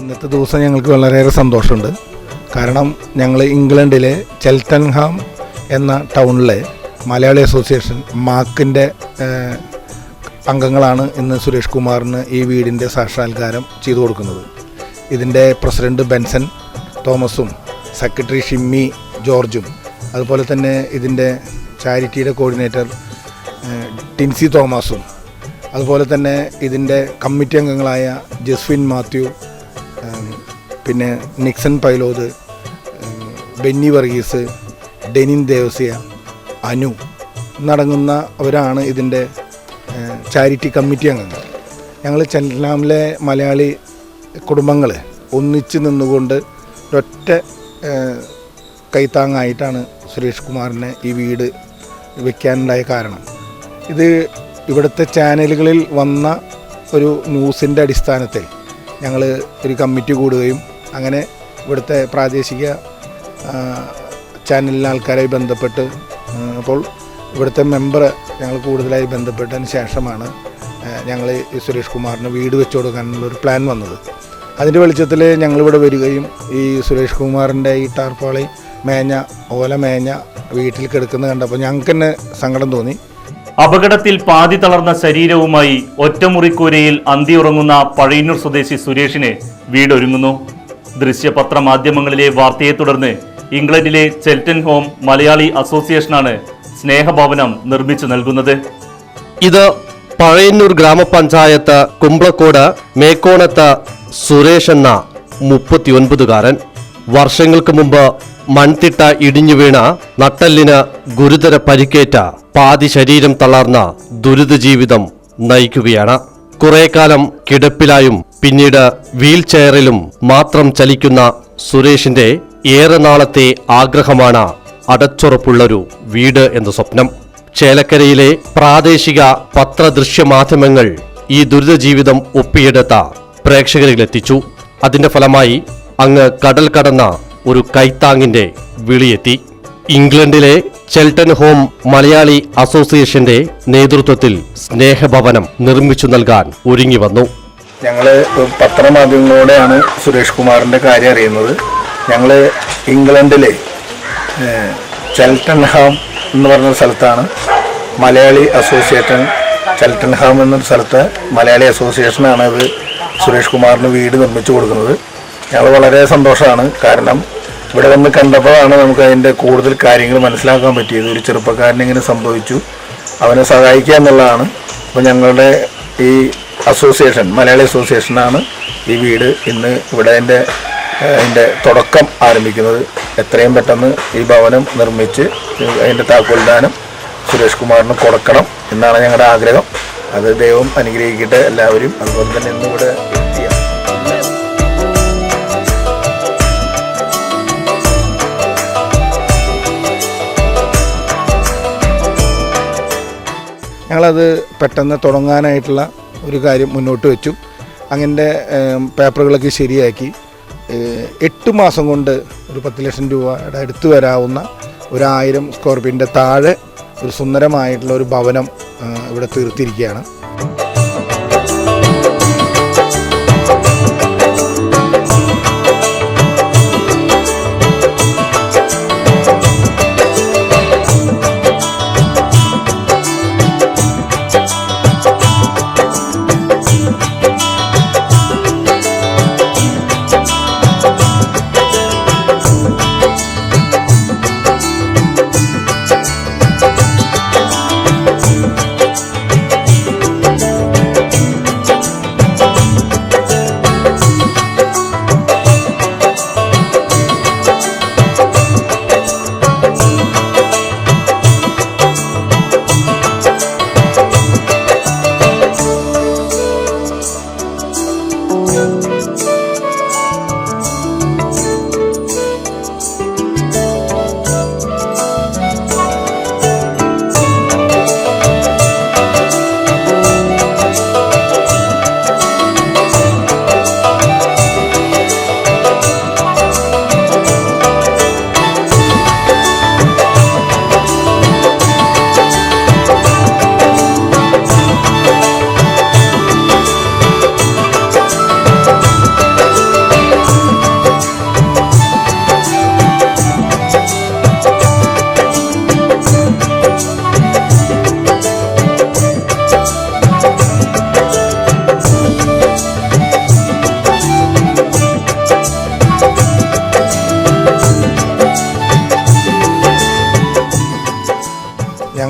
ഇന്നത്തെ ദിവസം ഞങ്ങൾക്ക് വളരെയേറെ സന്തോഷമുണ്ട്. കാരണം ഞങ്ങൾ ഇംഗ്ലണ്ടിലെ ചെൽത്തൻഹാം എന്ന ടൗണിലെ മലയാളി അസോസിയേഷൻ മാക്കിന്റെ അംഗങ്ങളാണ് ഇന്ന് സുരേഷ് കുമാറിന് ഈ വീടിന്റെ സാക്ഷാത്കാരം ചെയ്തു കൊടുക്കുന്നത്. ഇതിന്റെ പ്രസിഡന്റ് ബെൻസൻ തോമസും സെക്രട്ടറി ഷിമ്മി ജോർജും അതുപോലെ തന്നെ ഇതിന്റെ ചാരിറ്റിയുടെ കോർഡിനേറ്റർ ടിൻസി തോമസും അതുപോലെ തന്നെ ഇതിന്റെ കമ്മിറ്റി അംഗങ്ങളായ ജസ്വിൻ മാത്യു പിന്നെ നിക്സൺ പൈലോത് ബെന്നി വർഗീസ് ഡെനിൻ ദേവസ്യ അനു എന്നടങ്ങുന്ന അവരാണ് ഇതിന്റെ ചാരിറ്റി കമ്മിറ്റി അംഗങ്ങൾ. ഞങ്ങൾ ചെല്ലാമിലെ മലയാളി കുടുംബങ്ങൾ ഒന്നിച്ച് നിന്നുകൊണ്ട് ഒരൊറ്റ കൈത്താങ്ങായിട്ടാണ് സുരേഷ് കുമാറിനെ ഈ വീട് വെക്കാനുണ്ടായ കാരണം. ഇത് ഇവിടുത്തെ ചാനലുകളിൽ വന്ന ഒരു ന്യൂസിന്റെ അടിസ്ഥാനത്തിൽ ഞങ്ങൾ ഒരു കമ്മിറ്റി കൂടുകയും അങ്ങനെ ഇവിടുത്തെ പ്രാദേശിക ചാനലിലെ ആൾക്കാരായി ബന്ധപ്പെട്ട് അപ്പോൾ ഇവിടുത്തെ മെമ്പർ ഞങ്ങൾ കൂടുതലായി ബന്ധപ്പെട്ടതിന് ശേഷമാണ് ഞങ്ങൾ ഈ സുരേഷ് കുമാറിന് വീട് വെച്ചു കൊടുക്കാനുള്ളൊരു പ്ലാൻ വന്നത്. അതിന്റെ വെളിച്ചത്തിൽ ഞങ്ങളിവിടെ വരികയും ഈ സുരേഷ് കുമാറിന്റെ ഈ ടാർപ്പാളി മേഞ്ഞ ഓല മേഞ്ഞ വീട്ടിൽ കിടക്കുന്നത് കണ്ടപ്പോൾ ഞങ്ങൾക്ക് തന്നെ സങ്കടം തോന്നി. അപകടത്തിൽ പാതി തളർന്ന ശരീരവുമായി ഒറ്റമുറിക്കൂരയിൽ അന്തിയുറങ്ങുന്ന പഴയന്നൂർ സ്വദേശി സുരേഷിന് വീടൊരുങ്ങുന്നു. ദൃശ്യപത്ര മാധ്യമങ്ങളിലെ വാർത്തയെ തുടർന്ന് ഇംഗ്ലണ്ടിലെ ചെൽറ്റൻ ഹോം മലയാളി അസോസിയേഷനാണ് സ്നേഹഭവനം നിർമ്മിച്ചു നൽകുന്നത്. ഇത് പഴയന്നൂർ ഗ്രാമപഞ്ചായത്ത് കുമ്പളക്കോട് മേക്കോണത്ത് സുരേഷ് എന്ന മുപ്പത്തിയൊൻപതുകാരൻ. വർഷങ്ങൾക്ക് മുമ്പ് മൺതിട്ട ഇടിഞ്ഞു വീണ നട്ടല്ലിന് ഗുരുതര പരിക്കേറ്റ പാതി ശരീരം തളർന്ന ദുരിത ജീവിതം നയിക്കുകയാണ്. കുറെ കാലം കിടപ്പിലായും പിന്നീട് വീൽ ചെയറിലും മാത്രം ചലിക്കുന്ന സുരേഷിന്റെ ഏറെ നാളത്തെ ആഗ്രഹമാണ് അടച്ചുറപ്പുള്ളൊരു വീട് എന്ന സ്വപ്നം. ചേലക്കരയിലെ പ്രാദേശിക പത്രദൃശ്യ മാധ്യമങ്ങൾ ഈ ദുരിത ജീവിതം ഒപ്പിയെടുത്ത പ്രേക്ഷകരിലെത്തിച്ചു അതിന്റെ ഫലമായി അങ്ങ് കടൽ കടന്ന ഒരു കൈത്താങ്ങിന്റെ വിളിയെത്തി. ഇംഗ്ലണ്ടിലെ ചെൽട്ടൺ ഹോം മലയാളി അസോസിയേഷന്റെ നേതൃത്വത്തിൽ സ്നേഹഭവനം നിർമ്മിച്ചു നൽകാൻ ഒരുങ്ങി വന്നു. ഞങ്ങൾ പത്രമാധ്യമങ്ങളോടെയാണ് സുരേഷ് കുമാറിന്റെ കാര്യം അറിയുന്നത്. ഞങ്ങൾ ഇംഗ്ലണ്ടിലെ ചെൽട്ടൻഹാം എന്ന് പറഞ്ഞ സ്ഥലത്താണ് മലയാളി അസോസിയേഷൻ ചെൽട്ടൺഹാം എന്ന സ്ഥലത്ത് മലയാളി അസോസിയേഷനാണ് ഇത് സുരേഷ് കുമാറിന് വീട് നിർമ്മിച്ചു കൊടുക്കുന്നത്. ഞങ്ങൾ വളരെ സന്തോഷമാണ്. കാരണം ഇവിടെ വന്ന് കണ്ടപ്പോഴാണ് നമുക്ക് അതിന്റെ കൂടുതൽ കാര്യങ്ങൾ മനസ്സിലാക്കാൻ പറ്റിയത്. ഒരു ചെറുപ്പക്കാരനിങ്ങനെ സംഭവിച്ചു. അവനെ സഹായിക്കുക എന്നുള്ളതാണ്. അപ്പോൾ ഞങ്ങളുടെ ഈ അസോസിയേഷൻ മലയാളി അസോസിയേഷനാണ് ഈ വീട് ഇന്ന് ഇവിടെ അതിന്റെ അതിന്റെ തുടക്കം ആരംഭിക്കുന്നത് എത്രയും പെട്ടെന്ന് ഈ ഭവനം നിർമ്മിച്ച് അതിന്റെ താക്കോൽദാനം സുരേഷ് കുമാറിന് കൊടുക്കണം എന്നാണ് ഞങ്ങളുടെ ആഗ്രഹം. അത് ദൈവം അനുഗ്രഹിക്കട്ടെ എല്ലാവരും അതുപോലെ തന്നെ ഇന്നിവിടെ ഞങ്ങളത് പെട്ടെന്ന് തുടങ്ങാനായിട്ടുള്ള ഒരു കാര്യം മുന്നോട്ട് വെച്ചു. അങ്ങനെ പേപ്പറുകളൊക്കെ ശരിയാക്കി. എട്ട് മാസം കൊണ്ട് ഒരു പത്ത് ലക്ഷം രൂപയുടെ അടുത്ത് വരാവുന്ന ഒരായിരം സ്ക്വയർ ഫീറ്റിന്റെ താഴെ ഒരു സുന്ദരമായിട്ടുള്ള ഒരു ഭവനം ഇവിടെ തീർത്തിരിക്കുകയാണ്.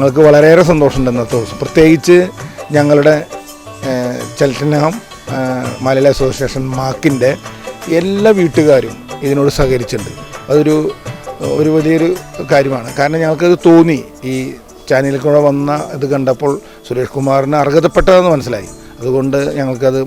ഞങ്ങൾക്ക് വളരെയേറെ സന്തോഷമുണ്ട് ഇന്നത്തെ ദിവസം. പ്രത്യേകിച്ച് ഞങ്ങളുടെ ചലറ്റനഹം മലയാള അസോസിയേഷൻ മാക്കിന്റെ എല്ലാ വീട്ടുകാരും ഇതിനോട് സഹകരിച്ചിട്ടുണ്ട്. അതൊരു ഒരു വലിയൊരു കാര്യമാണ്. കാരണം ഞങ്ങൾക്കത് തോന്നി. ഈ ചാനലിൽ കൂടെ വന്ന ഇത് കണ്ടപ്പോൾ സുരേഷ് കുമാറിന് അർഹതപ്പെട്ടതെന്ന് മനസ്സിലായി. അതുകൊണ്ട് ഞങ്ങൾക്കത്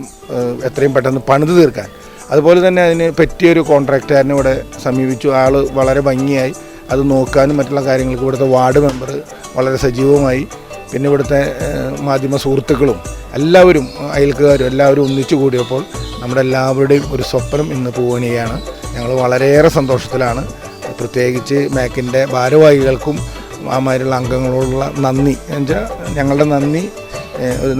എത്രയും പെട്ടെന്ന് പണിത് തീർക്കാൻ. അതുപോലെ തന്നെ അതിന് പറ്റിയൊരു കോൺട്രാക്റ്റുകാരനെ ഇവിടെ സമീപിച്ചു. ആൾ വളരെ ഭംഗിയായി അത് നോക്കാനും മറ്റുള്ള കാര്യങ്ങൾക്ക് ഇവിടുത്തെ വാർഡ് മെമ്പർ വളരെ സജീവമായി. പിന്നെ ഇവിടുത്തെ മാധ്യമ സുഹൃത്തുക്കളും എല്ലാവരും അയൽക്കാരും എല്ലാവരും ഒന്നിച്ചു കൂടിയപ്പോൾ നമ്മുടെ എല്ലാവരുടെയും ഒരു സ്വപ്നം ഇന്ന് പൂവണിയാണ്. ഞങ്ങൾ വളരെയേറെ സന്തോഷത്തിലാണ്. പ്രത്യേകിച്ച് മാക്കിന്റെ ഭാരവാഹികൾക്കും അമാരുള്ള അംഗങ്ങളോടുള്ള നന്ദി. എന്നുവെച്ചാൽ ഞങ്ങളുടെ നന്ദി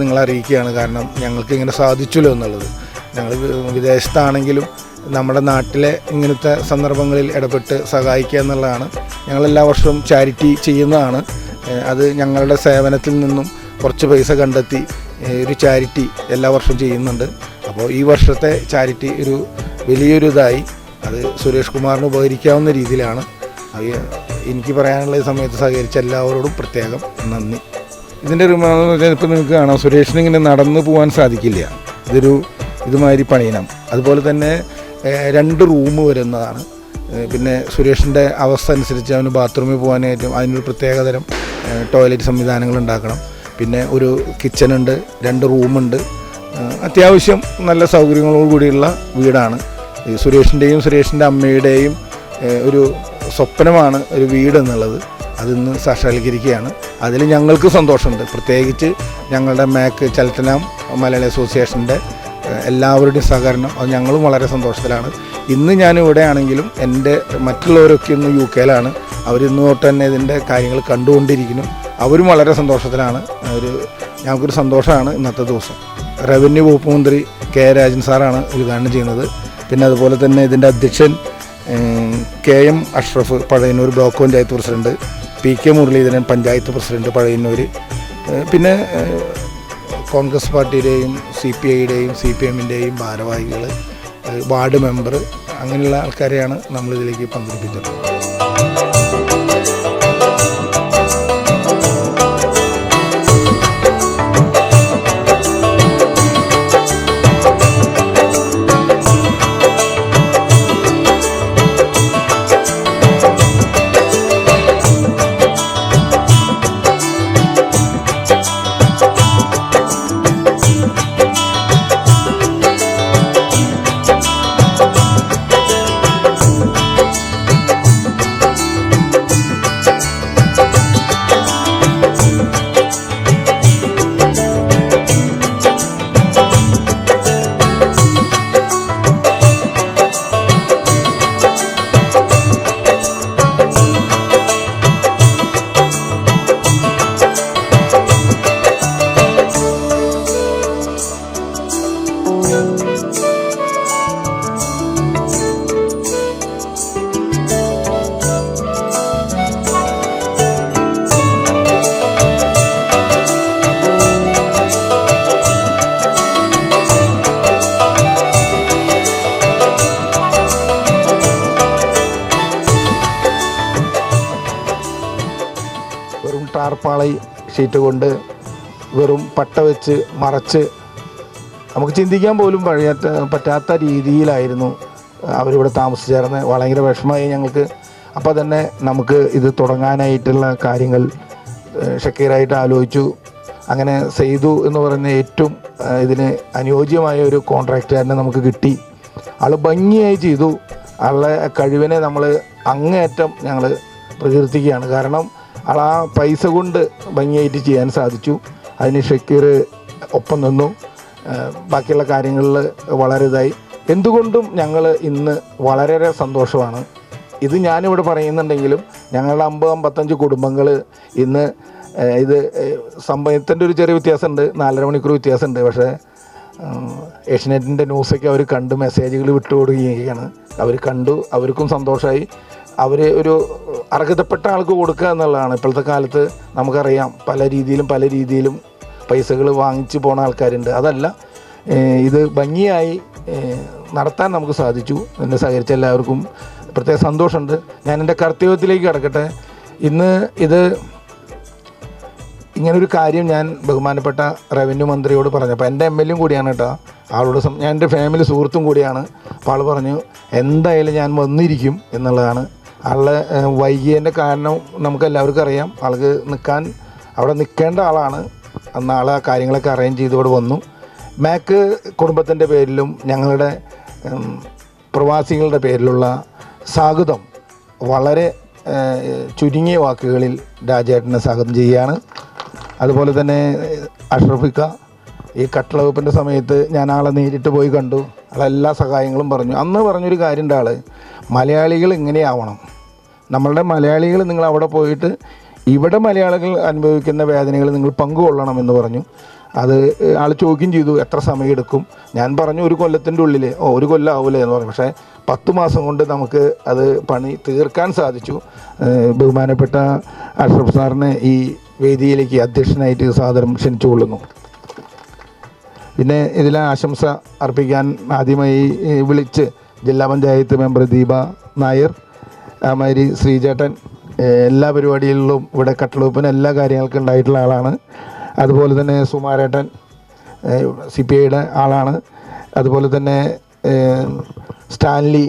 നിങ്ങളറിയിക്കുകയാണ് കാരണം ഞങ്ങൾക്ക് ഇങ്ങനെ സാധിച്ചല്ലോ എന്നുള്ളത്. ഞങ്ങൾ വിദേശത്താണെങ്കിലും നമ്മുടെ നാട്ടിലെ ഇങ്ങനത്തെ സന്ദർഭങ്ങളിൽ ഇടപെട്ട് സഹായിക്കുക എന്നുള്ളതാണ്. ഞങ്ങൾ എല്ലാ വർഷവും ചാരിറ്റി ചെയ്യുന്നതാണ്. അത് ഞങ്ങളുടെ സേവനത്തിൽ നിന്നും കുറച്ച് പൈസ കണ്ടെത്തി ഒരു ചാരിറ്റി എല്ലാ വർഷവും ചെയ്യുന്നുണ്ട്. അപ്പോൾ ഈ വർഷത്തെ ചാരിറ്റി ഒരു വലിയൊരു ഇതായി. അത് സുരേഷ് കുമാറിന് ഉപകരിക്കാവുന്ന രീതിയിലാണ്. എനിക്ക് പറയാനുള്ള ഈ സമയത്ത് സഹകരിച്ച എല്ലാവരോടും പ്രത്യേകം നന്ദി. ഇതിന്റെ ഒരു ഇപ്പോൾ നിങ്ങൾക്ക് കാണാം. സുരേഷിന് ഇങ്ങനെ നടന്നു പോകാൻ സാധിക്കില്ല. ഇതൊരു ഇതുമാതിരി പണിയണം. അതുപോലെ തന്നെ രണ്ട് റൂം വരുന്നതാണ്. പിന്നെ സുരേഷിന്റെ അവസ്ഥ അനുസരിച്ച് അവന് ബാത്റൂമിൽ പോകാനായിട്ടും അതിനൊരു പ്രത്യേകതരം ടോയ്ലറ്റ് സംവിധാനങ്ങൾ ഉണ്ടാക്കണം. പിന്നെ ഒരു കിച്ചണുണ്ട് രണ്ട് റൂമുണ്ട്. അത്യാവശ്യം നല്ല സൗകര്യങ്ങളോട് കൂടിയുള്ള വീടാണ്. സുരേഷിന്റെയും സുരേഷിന്റെ അമ്മയുടെയും ഒരു സ്വപ്നമാണ് ഒരു വീട് എന്നുള്ളത് അതിന്ന് സാക്ഷാത്കരിക്കുകയാണ്. അതിൽ ഞങ്ങൾക്ക് സന്തോഷമുണ്ട്. പ്രത്യേകിച്ച് ഞങ്ങളുടെ മാക്ക് ചലത്തനാം മലയാളി അസോസിയേഷന്റെ എല്ലാവരുടെയും സഹകരണം. അത് ഞങ്ങളും വളരെ സന്തോഷത്തിലാണ്. ഇന്ന് ഞാൻ ഇവിടെ ആണെങ്കിലും എന്റെ മറ്റുള്ളവരൊക്കെ ഇന്ന് യു കെയിലാണ്. അവരിന്ന് തൊട്ട് തന്നെ ഇതിന്റെ കാര്യങ്ങൾ കണ്ടുകൊണ്ടിരിക്കുന്നു. അവരും വളരെ സന്തോഷത്തിലാണ്. ഒരു ഞങ്ങൾക്കൊരു സന്തോഷമാണ് ഇന്നത്തെ ദിവസം. റവന്യൂ വകുപ്പ് മന്ത്രി കെ രാജൻ സാറാണ് ഉദ്ഘാടനം ചെയ്യുന്നത്. പിന്നെ അതുപോലെ തന്നെ ഇതിന്റെ അധ്യക്ഷൻ K M Ashraf Pazhayannur block panchayat president P K Muraleedharan panchayat president Pazhayannur പിന്നെ കോൺഗ്രസ് പാർട്ടിയുടെയും സി പി ഐയുടെയും സി പി എമ്മിന്റെയും ഭാരവാഹികൾ വാർഡ് മെമ്പർ അങ്ങനെയുള്ള ആൾക്കാരെയാണ് നമ്മളിതിലേക്ക് പങ്കെടുപ്പിച്ചത്. ഷീറ്റ് കൊണ്ട് വെറും പട്ട വെച്ച് മറച്ച് നമുക്ക് ചിന്തിക്കാൻ പോലും പഴയാത്ത പറ്റാത്ത രീതിയിലായിരുന്നു അവരിവിടെ താമസിച്ചേർന്ന് ഭയങ്കര വിഷമമായി ഞങ്ങൾക്ക്. അപ്പോൾ തന്നെ നമുക്ക് ഇത് തുടങ്ങാനായിട്ടുള്ള കാര്യങ്ങൾ ഷക്കീറായിട്ട് ആലോചിച്ചു. അങ്ങനെ സെയ്തു എന്ന് പറയുന്ന ഏറ്റവും ഇതിന് അനുയോജ്യമായ ഒരു കോൺട്രാക്റ്റുകാരനെ നമുക്ക് കിട്ടി. ആൾ ഭംഗിയായി ചെയ്തു. ആളുടെ കഴിവിനെ നമ്മൾ അങ്ങേയറ്റം ഞങ്ങൾ പ്രകീർത്തിക്കുകയാണ്. കാരണം ആ പൈസ കൊണ്ട് ഭംഗിയായിട്ട് ചെയ്യാൻ സാധിച്ചു. അതിന് ഷക്കീർ ഒപ്പം നിന്നു. ബാക്കിയുള്ള കാര്യങ്ങളിൽ വളരെ ഇതായി. എന്തുകൊണ്ടും ഞങ്ങൾ ഇന്ന് വളരെയേറെ സന്തോഷമാണ്. ഇത് ഞാനിവിടെ പറയുന്നുണ്ടെങ്കിലും ഞങ്ങളുടെ അമ്പത് അമ്പത്തഞ്ച് കുടുംബങ്ങൾ ഇന്ന് ഇത് സമയത്തിന്റെ ഒരു ചെറിയ വ്യത്യാസമുണ്ട്. നാലര മണിക്കൂർ വ്യത്യാസമുണ്ട്. പക്ഷേ ഏഷ്യനെറ്റിന്റെ ന്യൂസൊക്കെ അവർ കണ്ട് മെസ്സേജുകൾ വിട്ടുകൊടുക്കുകയാണ്. അവർ കണ്ടു. അവർക്കും സന്തോഷമായി. അവർ ഒരു അർഹതപ്പെട്ട ആൾക്ക് കൊടുക്കുക എന്നുള്ളതാണ്. ഇപ്പോഴത്തെ കാലത്ത് നമുക്കറിയാം പല രീതിയിലും പല രീതിയിലും പൈസകൾ വാങ്ങിച്ചു പോണ ആൾക്കാരുണ്ട്. അതല്ല ഇത് ഭംഗിയായി നടത്താൻ നമുക്ക് സാധിച്ചു. എന്നെ സഹകരിച്ച എല്ലാവർക്കും പ്രത്യേക സന്തോഷമുണ്ട്. ഞാൻ എന്റെ കർത്തവ്യത്തിലേക്ക് കിടക്കട്ടെ. ഇന്ന് ഇത് ഇങ്ങനൊരു കാര്യം ഞാൻ ബഹുമാനപ്പെട്ട റവന്യൂ മന്ത്രിയോട് പറഞ്ഞു. പറഞ്ഞപ്പോൾ എന്റെ എം എൽ എയും കൂടിയാണ് കേട്ടോ. ആളോട് ഞാൻ എന്റെ ഫാമിലി സുഹൃത്തും കൂടിയാണ്. അപ്പോൾ ആൾ പറഞ്ഞു എന്തായാലും ഞാൻ വന്നിരിക്കും എന്നുള്ളതാണ് ആളുടെ വൈകിയതിന്റെ കാരണം നമുക്ക് എല്ലാവർക്കും അറിയാം. ആൾക്ക് നിൽക്കാൻ അവിടെ നിൽക്കേണ്ട ആളാണ്. അന്ന് ആൾ ആ കാര്യങ്ങളൊക്കെ അറേഞ്ച് ചെയ്തോടെ വന്നു. മാക്ക് കുടുംബത്തിന്റെ പേരിലും ഞങ്ങളുടെ പ്രവാസികളുടെ പേരിലുള്ള സ്വാഗതം വളരെ ചുരുങ്ങിയ വാക്കുകളിൽ രാജേട്ടനെ സ്വാഗതം ചെയ്യുകയാണ്. അതുപോലെ തന്നെ അഷ്റഫിക്ക ഈ കട്ടളവെപ്പിന്റെ സമയത്ത് ഞാൻ ആളെ നേരിട്ട് പോയി കണ്ടു. ആളെല്ലാ സഹായങ്ങളും പറഞ്ഞു. അന്ന് പറഞ്ഞൊരു കാര്യമുണ്ട് ആൾ. മലയാളികൾ ഇങ്ങനെയാവണം. നമ്മളുടെ മലയാളികൾ നിങ്ങൾ അവിടെ പോയിട്ട് ഇവിടെ മലയാളികൾ അനുഭവിക്കുന്ന വേദനകൾ നിങ്ങൾ പങ്കുകൊള്ളണം എന്ന് പറഞ്ഞു. അത് ആൾ ചോദ്യം ചെയ്തു എത്ര സമയമെടുക്കും ഞാൻ പറഞ്ഞു ഒരു കൊല്ലത്തിന്റെ ഉള്ളിൽ ഓ ഒരു കൊല്ലം ആവില്ലേ എന്ന് പറഞ്ഞു. പക്ഷേ പത്ത് മാസം കൊണ്ട് നമുക്ക് അത് പണി തീർക്കാൻ സാധിച്ചു. ബഹുമാനപ്പെട്ട അഷ്റഫ് സാറിനെ ഈ വേദിയിലേക്ക് അധ്യക്ഷനായിട്ട് സാദരം ക്ഷണിച്ചുകൊള്ളുന്നു. പിന്നെ ഇതിൽ ആശംസ അർപ്പിക്കാൻ ആദ്യമായി വിളിച്ച് ജില്ലാ പഞ്ചായത്ത് മെമ്പർ ദീപ നായർ അമാരി ശ്രീചേട്ടൻ എല്ലാ പരിപാടികളിലും ഇവിടെ കട്ടളൂപ്പിന് എല്ലാ കാര്യങ്ങൾക്കും ഉണ്ടായിട്ടുള്ള ആളാണ്. അതുപോലെ തന്നെ സുമാരേട്ടൻ സി പി ഐയുടെ ആളാണ്. അതുപോലെ തന്നെ സ്റ്റാൻലി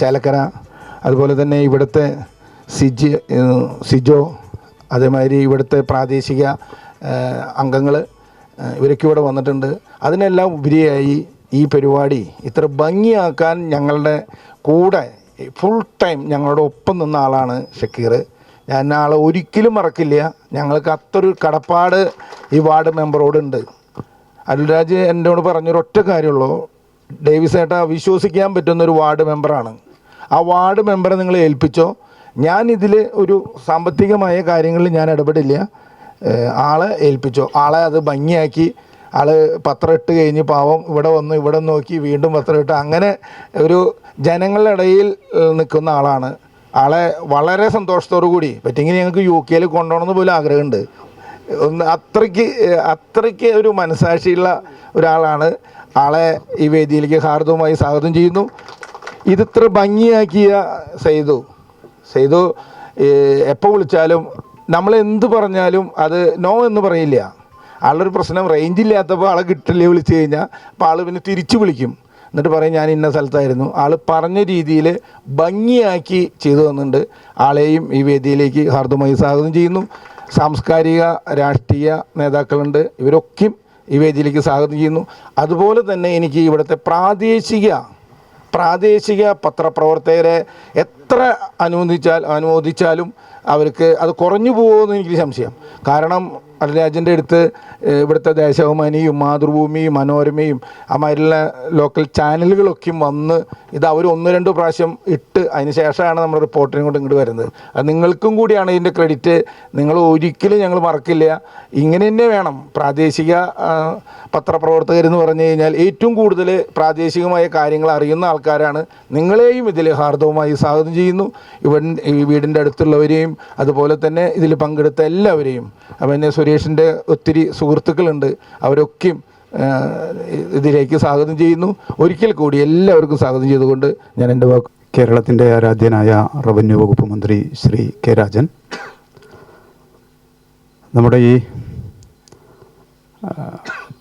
ചേലക്കര അതുപോലെ തന്നെ ഇവിടുത്തെ സിജി സിജോ അതേമാതിരി ഇവിടുത്തെ പ്രാദേശിക അംഗങ്ങൾ ഇവരൊക്കെ ഇവിടെ വന്നിട്ടുണ്ട്. അതിനെല്ലാം ഉപരിയായി ഈ പരിപാടി ഇത്ര ഭംഗിയാക്കാൻ ഞങ്ങളുടെ കൂടെ ഫുൾ ടൈം ഞങ്ങളുടെ ഒപ്പം നിന്ന ആളാണ് ഷക്കീർ. ഞാൻ ആളെ ഒരിക്കലും മറക്കില്ല. ഞങ്ങൾക്ക് അത്രൊരു കടപ്പാട് ഈ വാർഡ് മെമ്പറോടുണ്ട് അരുൾരാജ് എന്നോട് പറഞ്ഞൊരു ഒറ്റ കാര്യമുള്ളൂ. ഡേവിസ് ഏട്ടാ വിശ്വസിക്കാൻ പറ്റുന്ന ഒരു വാർഡ് മെമ്പറാണ്. ആ വാർഡ് മെമ്പറെ നിങ്ങൾ ഏൽപ്പിച്ചോ? ഞാൻ ഇതിൽ ഒരു സാമ്പത്തികമായ കാര്യങ്ങളിൽ ഞാൻ ഇടപെടില്ല. ആളെ ഏൽപ്പിച്ചോ. ആളെ അത് ഭംഗിയാക്കി. ആൾ പത്രം ഇട്ട് കഴിഞ്ഞ് പാവം ഇവിടെ വന്ന് ഇവിടെ നോക്കി വീണ്ടും പത്രം ഇട്ട് അങ്ങനെ ഒരു ജനങ്ങളുടെ ഇടയിൽ നിൽക്കുന്ന ആളാണ്. ആളെ വളരെ സന്തോഷത്തോടു കൂടി. പറ്റെങ്കിൽ ഞങ്ങൾക്ക് യു കെയിൽ കൊണ്ടുപോകണമെന്ന് പോലും ആഗ്രഹമുണ്ട്. ഒന്ന് അത്രയ്ക്ക് അത്രയ്ക്ക് ഒരു മനസാക്ഷിയുള്ള ഒരാളാണ്. ആളെ ഈ വേദിയിലേക്ക് ഹാർദവുമായി സ്വാഗതം ചെയ്യുന്നു. ഇതിത്ര ഭംഗിയാക്കിയ സെയ്തു സെയ്തു എപ്പോൾ വിളിച്ചാലും നമ്മൾ എന്ത് പറഞ്ഞാലും അത് നോ എന്ന് പറയില്ല. ആളൊരു പ്രശ്നം റേഞ്ച് ഇല്ലാത്തപ്പോൾ ആളെ കിട്ടില്ലേ വിളിച്ചു കഴിഞ്ഞാൽ അപ്പോൾ ആൾ പിന്നെ തിരിച്ചു വിളിക്കും. എന്നിട്ട് പറയും ഞാൻ ഇന്ന സ്ഥലത്തായിരുന്നു. ആൾ പറഞ്ഞ രീതിയിൽ ഭംഗിയാക്കി ചെയ്തു തന്നിട്ടുണ്ട്. ആളെയും ഈ വേദിയിലേക്ക് ഹാർദമായി സ്വാഗതം ചെയ്യുന്നു. സാംസ്കാരിക രാഷ്ട്രീയ നേതാക്കളുണ്ട്. ഇവരൊക്കെയും ഈ വേദിയിലേക്ക് സ്വാഗതം ചെയ്യുന്നു. അതുപോലെ തന്നെ എനിക്ക് ഇവിടുത്തെ പ്രാദേശിക പ്രാദേശിക പത്രപ്രവർത്തകരെ എത്ര അനുവദിച്ചാൽ അനുമോദിച്ചാലും അവർക്ക് അത് കുറഞ്ഞു പോകുമെന്ന് എനിക്ക് സംശയം. കാരണം അരുരാജന്റെ അടുത്ത് ഇവിടുത്തെ ദേശാഭിമാനിയും മാതൃഭൂമിയും മനോരമയും അമാതിരിയുള്ള ലോക്കൽ ചാനലുകളൊക്കെയും വന്ന് ഇത് അവർ ഒന്ന് രണ്ട് പ്രാവശ്യം ഇട്ട് അതിന് ശേഷമാണ് നമ്മുടെ റിപ്പോർട്ടിനും കൊണ്ട് ഇങ്ങോട്ട് വരുന്നത്. അത് നിങ്ങൾക്കും കൂടിയാണ് ഇതിന്റെ ക്രെഡിറ്റ് നിങ്ങൾ ഒരിക്കലും ഞങ്ങൾ മറക്കില്ല. ഇങ്ങനെ തന്നെ വേണം. പ്രാദേശിക പത്രപ്രവർത്തകരെന്ന് പറഞ്ഞു കഴിഞ്ഞാൽ ഏറ്റവും കൂടുതൽ പ്രാദേശികമായ കാര്യങ്ങൾ അറിയുന്ന ആൾക്കാരാണ്. നിങ്ങളെയും ഇതിൽ ഹാർദവുമായി സ്വാഗതം ചെയ്യുന്നു. ഇവൻ ഈ വീടിന്റെ അടുത്തുള്ളവരെയും അതുപോലെ തന്നെ ഇതിൽ പങ്കെടുത്ത എല്ലാവരെയും. അപ്പം എന്നെ സുരേഷിന്റെ ഒത്തിരി സുഹൃത്തുക്കളുണ്ട്. അവരൊക്കെയും ഇതിലേക്ക് സ്വാഗതം ചെയ്യുന്നു. ഒരിക്കൽ കൂടി എല്ലാവർക്കും സ്വാഗതം ചെയ്തുകൊണ്ട് ഞാൻ എന്റെ വാക്ക് കേരളത്തിന്റെ ആരാധ്യനായ റവന്യൂ വകുപ്പ് മന്ത്രി ശ്രീ കെ രാജൻ. നമ്മുടെ ഈ